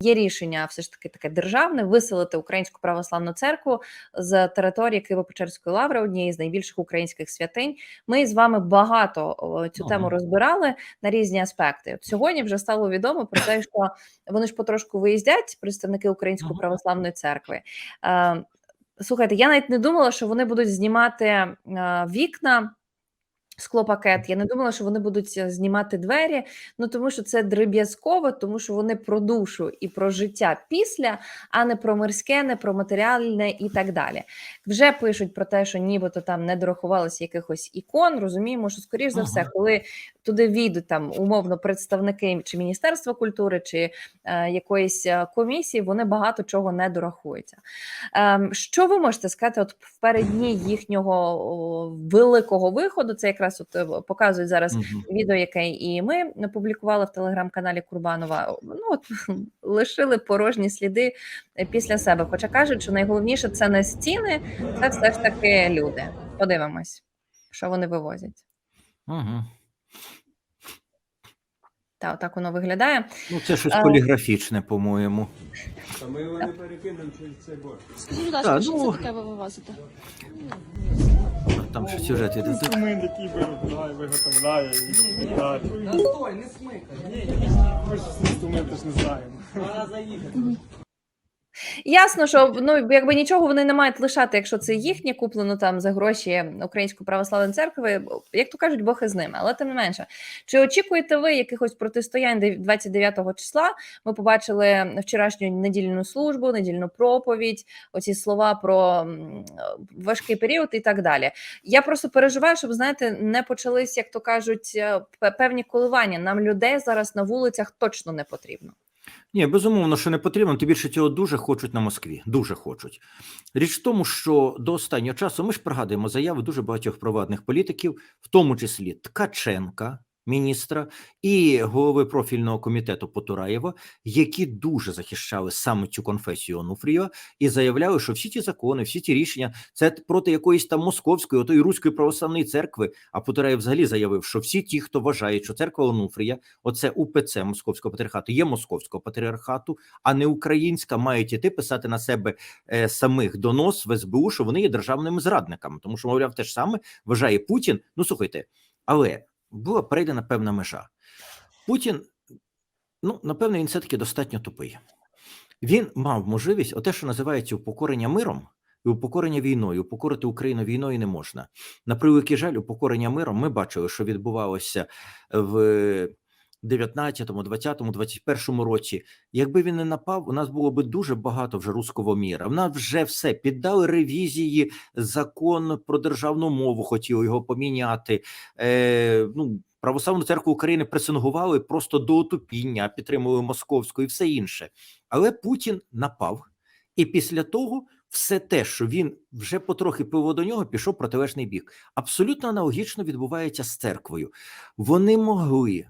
Є рішення, все ж таки таке державне, виселити Українську православну церкву з території Києво-Печерської лаври, однієї з найбільших українських святинь. Ми з вами багато цю Ага. тему розбирали на різні аспекти. От сьогодні вже стало відомо про те, що вони ж потрошку виїздять, представники Української Ага. православної церкви. Е, Слухайте, я навіть не думала, що вони будуть знімати е, вікна. Склопакет. Я не думала, що вони будуть е, знімати двері. Ну тому що це дріб'язково, тому що вони про душу і про життя після, а не про мирське, не про матеріальне і так далі. Вже пишуть про те, що нібито там не дорахувалося якихось ікон. Розуміємо, що скоріш за все, коли туди війдуть там умовно представники чи Міністерства культури, чи е, якоїсь е, комісії, вони багато чого не дорахуються. Ем, що ви можете сказати от в передні їхнього великого виходу? Це якраз от е, показують зараз Мгм. відео, яке і ми опублікували в телеграм-каналі Курбанова. Ну от лишили порожні сліди е, після себе. Хоча кажуть, що найголовніше це не стіни, це все ж таки люди. Подивимось, що вони вивозять. Мгм. Та отак воно виглядає. Ну, це щось А. поліграфічне, по-моєму. А ми його не перекинемо через цей борт. Скажіть, будь ласка, що ну- це таке ви вивозите? Там ще сюжет іде. Інструмент, який виробляє, виготовляє і так далі. Стой, не смикай. Ми ж ці ми ж не знаємо. Пора заїхати. Ясно, що ну якби нічого вони не мають лишати, якщо це їхнє куплено там за гроші Української православної церкви, як то кажуть, Бог із ними. Але тим не менше, чи очікуєте ви якихось протистоянь дев- 29 числа? Ми побачили вчорашню недільну службу, недільну проповідь, оці слова про важкий період і так далі. Я просто переживаю, щоб знаєте, не почались, як то кажуть, е, певні коливання. Нам людей зараз на вулицях точно не потрібно. Ні, безумовно, що не потрібно. Тим більше цього дуже хочуть на Москві. Дуже хочуть. Річ в тому, що до останнього часу ми ж пригадуємо заяви дуже багатьох провадних політиків, в тому числі Ткаченка, міністра, і голови профільного комітету Потураєва, які дуже захищали саме цю конфесію Онуфрієва і заявляли, що всі ті закони, всі ті рішення це проти якоїсь там московської, отої руської православної церкви. А Потураєв взагалі заявив, що всі ті, хто вважає, що церква Онуфрія, оце УПЦ Московського патріархату, є московського патріархату, а не українська, мають іти писати на себе е, самих донос в СБУ, що вони є державними зрадниками, тому що, мовляв, те ж саме вважає Путін. Ну слухайте, але була перейдена певна межа. Путін, ну напевно, він все таки достатньо тупий. Він мав можливість, оте, що називається упокорення миром. І упокорення війною, упокорити Україну війною не можна. На превеликий жаль, упокорення миром ми бачили, що відбувалося в 19, 20, 21 році. Якби він не напав, у нас було б дуже багато вже руського міра. В нас вже все піддали ревізії закон про державну мову, хотіли його поміняти. Е, ну, Православну церкву України пресингували просто до отупіння, підтримували московську і все інше. Але Путін напав, і після того все те, що він вже потрохи пиво до нього, пішов протилежний бік. Абсолютно аналогічно відбувається з церквою. Вони могли,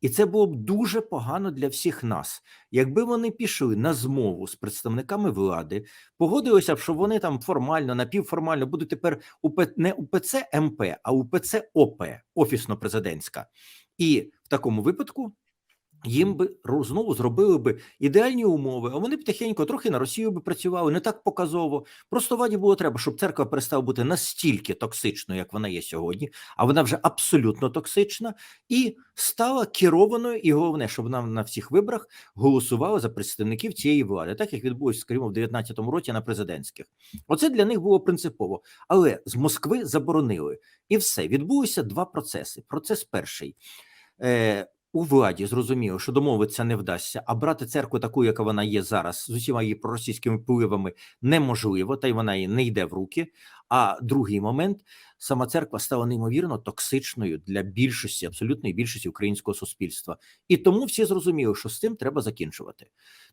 і це було б дуже погано для всіх нас, якби вони пішли на змову з представниками влади, погодилися б, що вони там формально, напівформально будуть тепер УП, не УПЦ МП, а УПЦ ОП, офісно-президентська. І в такому випадку їм би знову зробили би ідеальні умови, а вони б тихенько трохи на Росію би працювали, не так показово. Просто владі було треба, щоб церква перестала бути настільки токсичною, як вона є сьогодні, а вона вже абсолютно токсична, і стала керованою, і головне, щоб вона на всіх виборах голосувала за представників цієї влади, так як відбулося, скажімо, в 19-му році на президентських. Оце для них було принципово. Але з Москви заборонили. І все. Відбулися два процеси. Процес перший. У владі зрозуміло, що домовитися не вдасться, а брати церкву таку, яка вона є зараз, з усіма її проросійськими впливами, неможливо, та й вона і не йде в руки. А другий момент сама церква стала неймовірно токсичною для більшості, абсолютної більшості українського суспільства. І тому всі зрозуміли, що з цим треба закінчувати.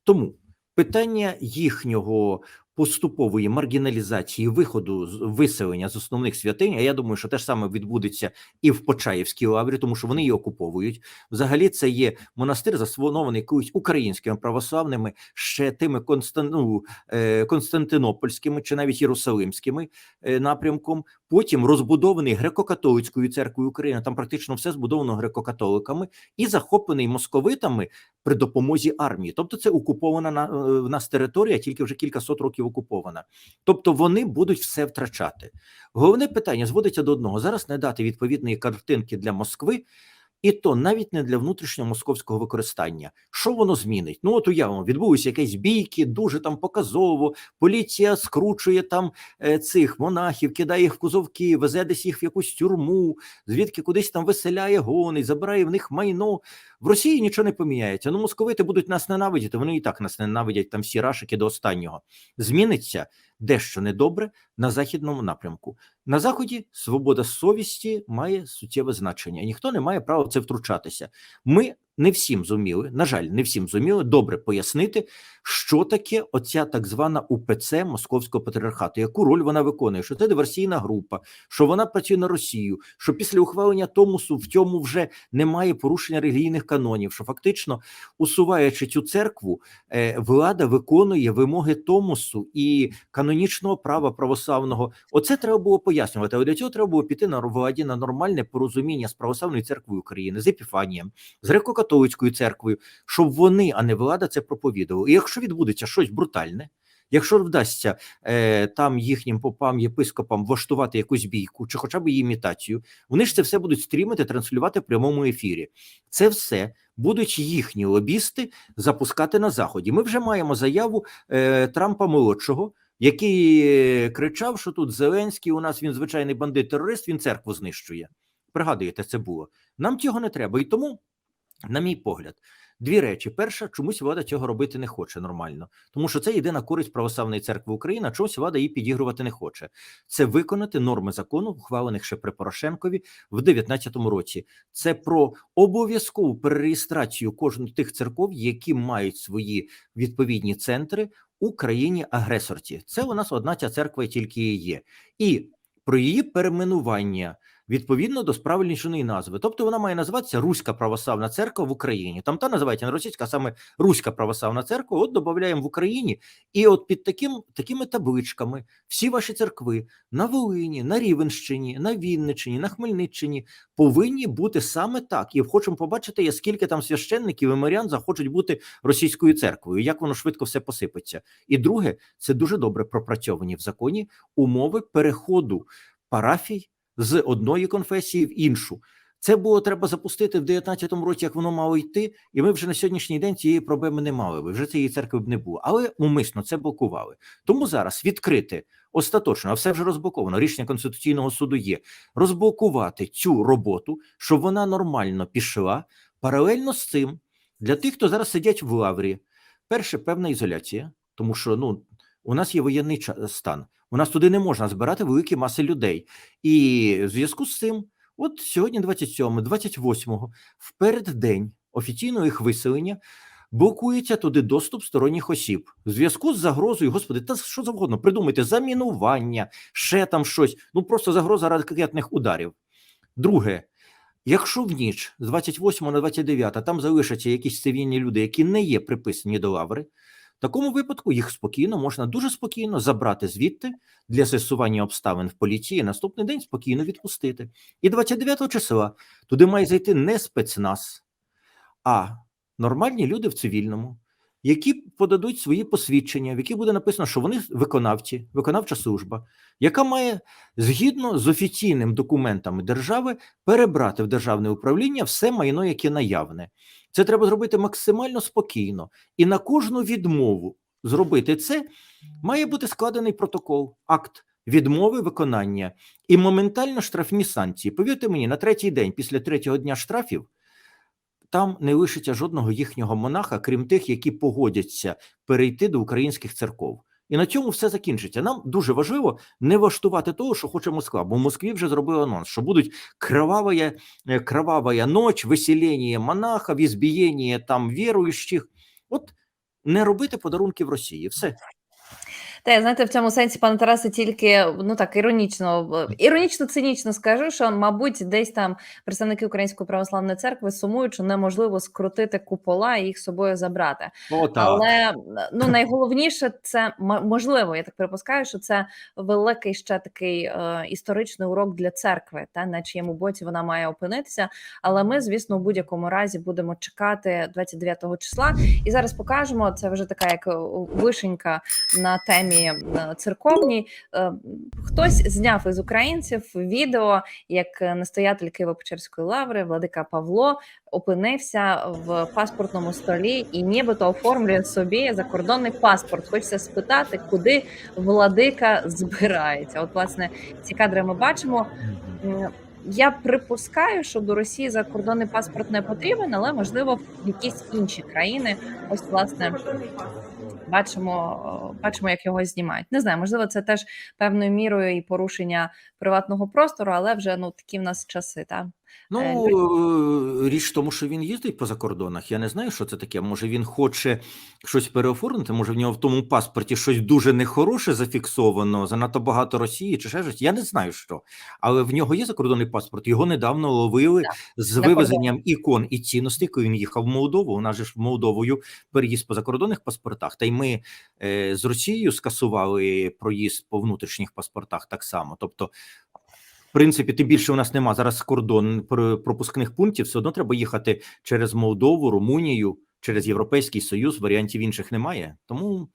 Тому питання їхнього поступової маргіналізації виходу з виселення з основних святинь. А я думаю, що те ж саме відбудеться і в Почаївській лаврі, тому що вони її окуповують. Взагалі, це є монастир, заснований якоюсь українськими православними, ще тими Констан... ну, е, Константинопольськими чи навіть Єрусалимськими е, напрямком. Потім розбудований греко-католицькою церквою України. Там практично все збудовано греко-католиками і захоплений московитами при допомозі армії. Тобто, це окупована на е, в нас територія, тільки вже кількасот років окупована. Тобто вони будуть все втрачати. Головне питання зводиться до одного: зараз не дати відповідної картинки для Москви. І то навіть не для внутрішнього московського використання. Що воно змінить? Ну от уявимо, відбулися якісь бійки, дуже там показово. Поліція скручує там е, цих монахів, кидає їх в кузовки, везе десь їх в якусь тюрму, звідки кудись там виселяє гонить, забирає в них майно. В Росії нічого не поміняється. Ну, московити будуть нас ненавидіти. Вони і так нас ненавидять там всі рашики до останнього. Зміниться дещо недобре на західному напрямку. На заході свобода совісті має суттєве значення. Ніхто не має права це втручатися. Ми не всім зуміли, на жаль, не всім зуміли добре пояснити, що таке оця так звана УПЦ Московського патріархату, яку роль вона виконує, що це диверсійна група, що вона працює на Росію, що після ухвалення Томусу в цьому вже немає порушення релігійних канонів, що фактично, усуваючи цю церкву, е, влада виконує вимоги Томусу і канонічного права православного. Оце треба було пояснювати. Але для цього треба було піти на владі на нормальне порозуміння з православною церквою України, з Епіфанієм, з греко-католицькою церквою, щоб вони, а не влада, це проповідували. І якщо відбудеться щось брутальне. Якщо вдасться е, там їхнім попам, єпископам влаштувати якусь бійку чи хоча б її імітацію, вони ж це все будуть стрімити, транслювати в прямому ефірі. Це все будуть їхні лобісти запускати на заході. Ми вже маємо заяву е, Трампа молодшого, який кричав, що тут Зеленський у нас він звичайний бандит терорист, він церкву знищує. Пригадуєте, це було. Нам цього не треба. І тому, на мій погляд, дві речі: перша, чомусь влада цього робити не хоче нормально, тому що це єдина користь православної церкви України. а Чомусь влада її підігрувати не хоче. Це виконати норми закону, ухвалених ще при Порошенкові в 2019 році. Це про обов'язкову перереєстрацію кожної тих церков, які мають свої відповідні центри у країні агресорці. Це у нас одна ця церква і тільки і є, і про її перейменування відповідно до справильнішої назви. Тобто вона має називатися Руська православна церква в Україні. Там та називається не російська, а саме Руська православна церква. От додаємо в Україні, і от під таким такими табличками всі ваші церкви на Волині, на Рівенщині, на Вінниччині, на Хмельниччині повинні бути саме так. І хочемо побачити, скільки там священників і мирян захочуть бути російською церквою, як воно швидко все посипеться. І друге, це дуже добре пропрацьовані в законі умови переходу парафій з одної конфесії в іншу. Це було треба запустити в 19-му році, як воно мало йти, і ми вже на сьогоднішній день цієї проблеми не мали. би, Вже цієї церкви б не було, але умисно це блокували. Тому зараз відкрити остаточно, а все вже розблоковано. Рішення конституційного суду є розблокувати цю роботу, щоб вона нормально пішла. Паралельно з цим для тих, хто зараз сидять в лаврі, перше певна ізоляція, тому що ну у нас є воєнний стан. У нас туди не можна збирати великі маси людей. І в зв'язку з цим, от сьогодні, 27, 28, в переддень офіційного їх виселення, блокується туди доступ сторонніх осіб. В зв'язку з загрозою, господи, та що завгодно, придумайте замінування, ще там щось. Ну просто загроза ракетних ударів. Друге. Якщо в ніч з 28 на 29 там залишаться якісь цивільні люди, які не є приписані до лаври, в такому випадку їх спокійно можна дуже спокійно забрати звідти для з'ясування обставин в поліції. Наступний день спокійно відпустити. І 29 числа туди має зайти не спецназ, а нормальні люди в цивільному, які подадуть свої посвідчення, в яких буде написано, що вони виконавці, виконавча служба, яка має згідно з офіційними документами держави перебрати в державне управління все майно, яке наявне. Це треба зробити максимально спокійно. І на кожну відмову зробити це має бути складений протокол, акт відмови виконання і моментально штрафні санкції. Повірте мені, на третій день після третього дня штрафів там не лишиться жодного їхнього монаха, крім тих, які погодяться перейти до українських церков. І на цьому все закінчиться. Нам дуже важливо не влаштувати того, що хоче Москва, бо в Москві вже зробили анонс, що будуть кровавая, е, кровавая ночь, виселення монахів, ізбієння там віруючих. От не робити подарунки в Росії. Все. Та я знаєте, в цьому сенсі, пане Тарасе, тільки ну так іронічно, іронічно цинічно скажу, що мабуть, десь там представники Української православної церкви сумують, що неможливо скрутити купола і їх з собою забрати. О, так. Але ну найголовніше це можливо, я так припускаю, що це великий ще такий е, історичний урок для церкви, та на чиєму боці вона має опинитися. Але ми, звісно, у будь-якому разі будемо чекати 29 числа. І зараз покажемо це вже така як е, вишенька на темі е, церковній. Е, Хтось зняв із українців відео, як настоятель Києво-Печерської лаври, владика Павло, опинився в паспортному столі і нібито оформлює собі закордонний паспорт. Хочеться спитати, куди владика збирається. От, власне, ці кадри ми бачимо. Я припускаю, що до Росії закордонний паспорт не потрібен, але можливо в якісь інші країни. Ось власне бачимо, бачимо, як його знімають. Не знаю, можливо, це теж певною мірою і порушення приватного простору, але вже ну такі в нас часи. Та Ну, е, річ в тому, що він їздить по закордонах. Я не знаю, що це таке. Може, він хоче щось переоформити, може, в нього в тому паспорті щось дуже нехороше зафіксовано, занадто багато Росії чи ще щось. Я не знаю що. Але в нього є закордонний паспорт. Його недавно ловили Так, з вивезенням ікон і цінностей, коли він їхав в Молдову. У нас же ж в Молдовою переїзд по закордонних паспортах. Та й ми е, з Росією скасували проїзд по внутрішніх паспортах так само. Тобто, в принципі, тим більше у нас нема зараз кордон пр- пропускних пунктів, все одно треба їхати через Молдову, Румунію, через Європейський Союз. Варіантів інших немає. Тому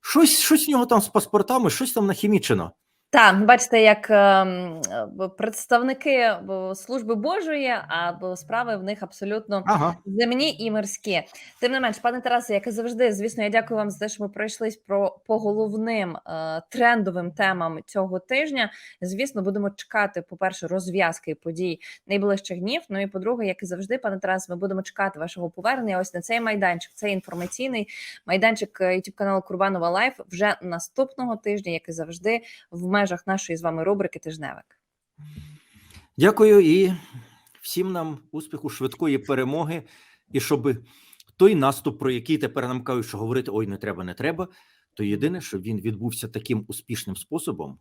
щось, щось в нього там з паспортами, щось там нахімічено. Так, бачите, як ем, е, представники е, служби Божої, а справи в них абсолютно Ага. земні і морські. Тим не менш, пане Тарасе, як і завжди, звісно, я дякую вам за те, що ми пройшлись про по головним е, трендовим темам цього тижня. Звісно, будемо чекати, по-перше, розв'язки подій найближчих днів. Ну і по-друге, як і завжди, пане Тарасе, ми будемо чекати вашого повернення. Ось на цей майданчик. Це інформаційний майданчик youtube каналу Курбанова Лайф вже наступного тижня, як і завжди, в межах нашої з вами рубрики Тижневик. Дякую і всім нам успіху, швидкої перемоги, і щоб той наступ, про який тепер нам кажуть, що говорити ой, не треба, не треба, то єдине, щоб він відбувся таким успішним способом.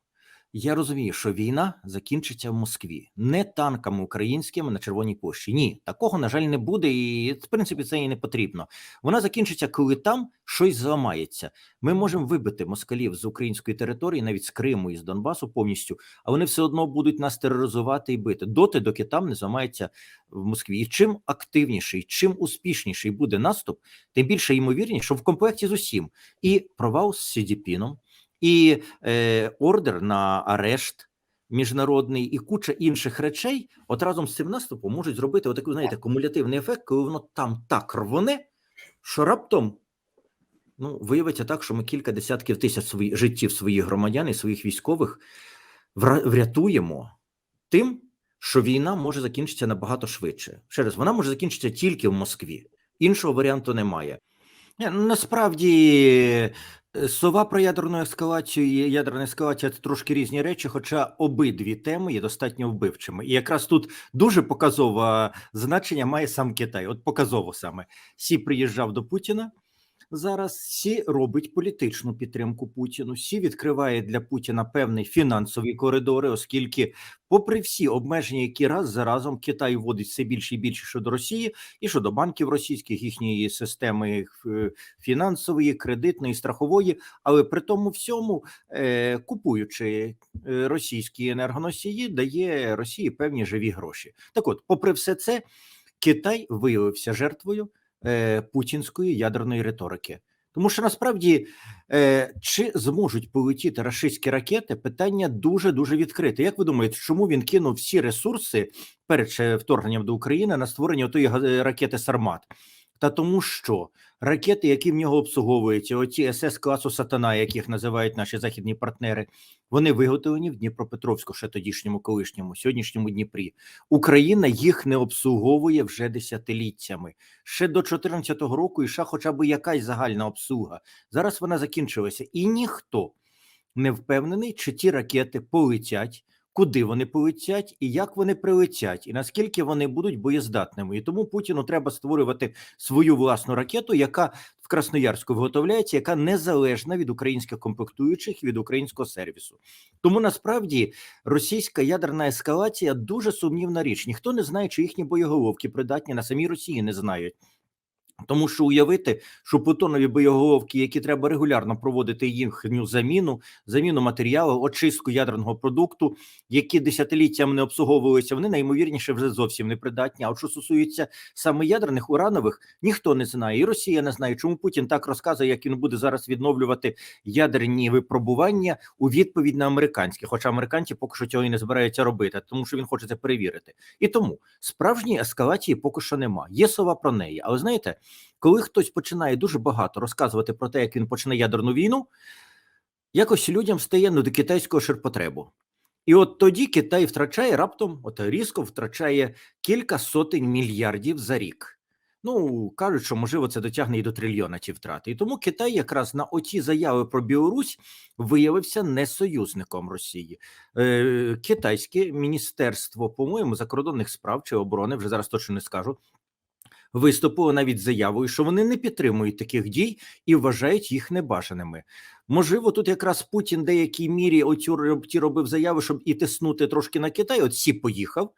Я розумію, що війна закінчиться в Москві не танками українськими на Червоній площі. Ні, такого на жаль не буде, і в принципі це і не потрібно. Вона закінчиться, коли там щось зламається. Ми можемо вибити москалів з української території, навіть з Криму і з Донбасу повністю, а вони все одно будуть нас тероризувати і бити доти, доки там не зламається в Москві. І чим активніший, чим успішніший буде наступ, тим більше ймовірність, що в комплекті з усім і провал з Сідіпіном, і е, ордер на арешт міжнародний, і куча інших речей, от разом з цим наступом можуть зробити отакий, знаєте, кумулятивний ефект, коли воно там так рвоне, що раптом ну, виявиться так, що ми кілька десятків тисяч свої, життів своїх громадян і своїх військових врятуємо тим, що війна може закінчитися набагато швидше. Ще раз, вона може закінчитися тільки в Москві. Іншого варіанту немає. Насправді, сова про ядерну ескалацію і ядерна ескалація це трошки різні речі, хоча обидві теми є достатньо вбивчими. І якраз тут дуже показове значення має сам Китай. От показово саме. Сі приїжджав до Путіна. Зараз Сі робить політичну підтримку Путіну. Сі відкриває для Путіна певні фінансові коридори, оскільки, попри всі обмеження, які раз за разом Китай вводить все більше і більше щодо Росії, і щодо банків російських, їхньої системи е, фінансової, кредитної, страхової, але при тому всьому, е, купуючи е, російські енергоносії, дає Росії певні живі гроші. Так, от, попри все це, Китай виявився жертвою е, путінської ядерної риторики. Тому що насправді е, чи зможуть полетіти рашистські ракети, питання дуже дуже відкрите. Як ви думаєте, чому він кинув всі ресурси перед вторгненням до України на створення тої ракети Сармат? Та тому, що ракети, які в нього обслуговуються, оці СС класу Сатана, яких називають наші західні партнери, вони виготовлені в Дніпропетровську, ще тодішньому колишньому, сьогоднішньому Дніпрі. Україна їх не обслуговує вже десятиліттями. Ще до 2014 року йшла хоча б якась загальна обслуга. Зараз вона закінчилася, і ніхто не впевнений, чи ті ракети полетять куди вони полетять і як вони прилетять, і наскільки вони будуть боєздатними. І тому Путіну треба створювати свою власну ракету, яка в Красноярську виготовляється, яка незалежна від українських комплектуючих від українського сервісу. Тому насправді російська ядерна ескалація дуже сумнівна річ. Ніхто не знає, чи їхні боєголовки придатні на самій Росії не знають. Тому що уявити, що плутонові боєголовки, які треба регулярно проводити їхню заміну, заміну матеріалу, очистку ядерного продукту, які десятиліттями не обслуговувалися, вони найімовірніше вже зовсім не придатні. А от що стосується саме ядерних уранових, ніхто не знає, і Росія не знає, чому Путін так розказує, як він буде зараз відновлювати ядерні випробування у відповідь на американські, хоча американці поки що цього і не збираються робити, тому що він хоче це перевірити. І тому справжньої ескалації поки що нема. Є слова про неї, але знаєте, коли хтось починає дуже багато розказувати про те, як він почне ядерну війну, якось людям стає ну, до китайського ширпотребу. І от тоді Китай втрачає раптом, от різко втрачає кілька сотень мільярдів за рік. Ну кажуть, що можливо це дотягне і до трильйона ті втрати. І тому Китай якраз на оті заяви про Білорусь виявився не союзником Росії. Е, Китайське міністерство, по-моєму, закордонних справ чи оборони, вже зараз точно не скажу. Виступило навіть заявою, що вони не підтримують таких дій і вважають їх небажаними. Можливо, тут якраз Путін деякій мірі оцю робив заяви, щоб і тиснути трошки на Китай. От Сі поїхав.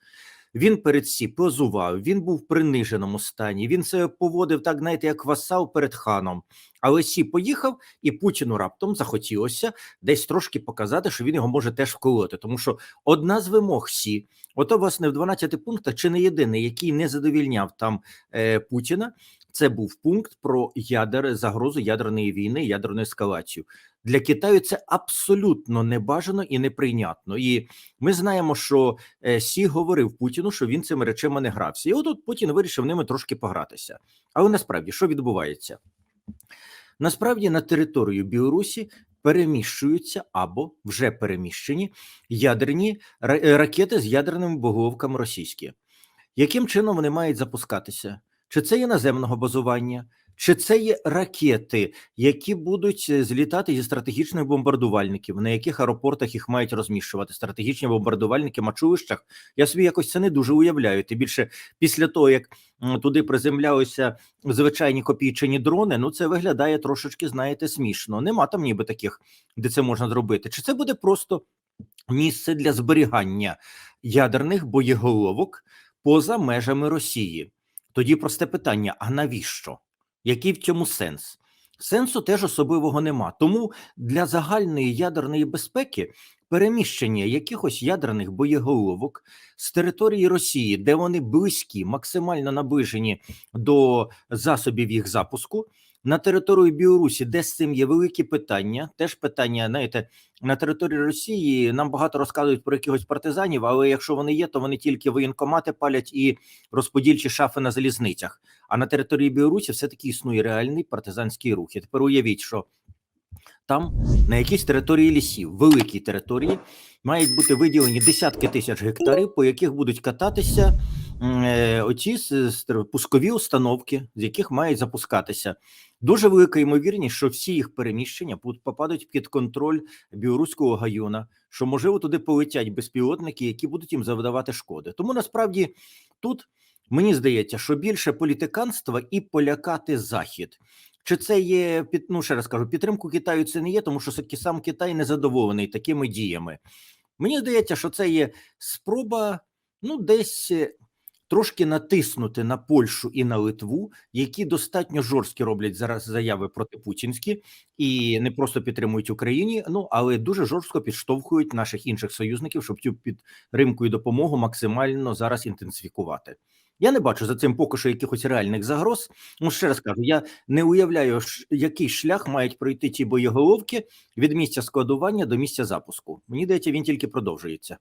Він перед Сі позував, він був в приниженому стані. Він себе поводив так, знаєте, як васал перед ханом. Але Сі поїхав, і Путіну раптом захотілося десь трошки показати, що він його може теж вколоти. Тому що одна з вимог Сі, ото власне в 12 пунктах, чи не єдиний, який не задовільняв там е, Путіна, це був пункт про ядер, загрозу ядерної війни, ядерну ескалацію. Для Китаю це абсолютно небажано і неприйнятно. І ми знаємо, що е, Сі говорив Путіну, що він цими речами не грався. І от тут Путін вирішив ними трошки погратися. Але насправді що відбувається? Насправді на територію Білорусі переміщуються або вже переміщені ядерні е, ракети з ядерними боголовками російські. Яким чином вони мають запускатися? Чи це є наземного базування, чи це є ракети, які будуть е, злітати зі стратегічних бомбардувальників, на яких аеропортах їх мають розміщувати стратегічні бомбардувальники мачулищах? Я собі якось це не дуже уявляю. Тим більше після того, як туди приземлялися звичайні копійчані дрони, ну це виглядає трошечки, знаєте, смішно. Нема там ніби таких, де це можна зробити. Чи це буде просто місце для зберігання ядерних боєголовок поза межами Росії? Тоді просте питання: а навіщо? Який в цьому сенс? Сенсу теж особливого нема. Тому для загальної ядерної безпеки переміщення якихось ядерних боєголовок з території Росії, де вони близькі, максимально наближені до засобів їх запуску, на територію Білорусі, де з цим є великі питання. Теж питання, знаєте, на території Росії нам багато розказують про якихось партизанів, але якщо вони є, то вони тільки воєнкомати палять і розподільчі шафи на залізницях. А на території Білорусі все таки існує реальний партизанський рух. І тепер уявіть, що там на якійсь території лісів, великій території, мають бути виділені десятки тисяч гектарів, по яких будуть кататися оці с- пускові установки, з яких мають запускатися. Дуже велика ймовірність, що всі їх переміщення попадуть під контроль білоруського гаюна, що можливо туди полетять безпілотники, які будуть їм завдавати шкоди. Тому насправді тут мені здається, що більше політиканства і полякати захід. Чи це є під ну ще раз кажу, підтримку Китаю це не є, тому що сам Китай не задоволений такими діями. Мені здається, що це є спроба ну десь е, трошки натиснути на Польщу і на Литву, які достатньо жорсткі роблять зараз заяви проти путінські і не просто підтримують Україні, ну але дуже жорстко підштовхують наших інших союзників, щоб цю підтримку і допомогу максимально зараз інтенсифікувати. Я не бачу за цим поки що якихось реальних загроз. Ну ще раз кажу, я не уявляю, який шлях мають пройти ті боєголовки від місця складування до місця запуску. Мені здається, він тільки продовжується.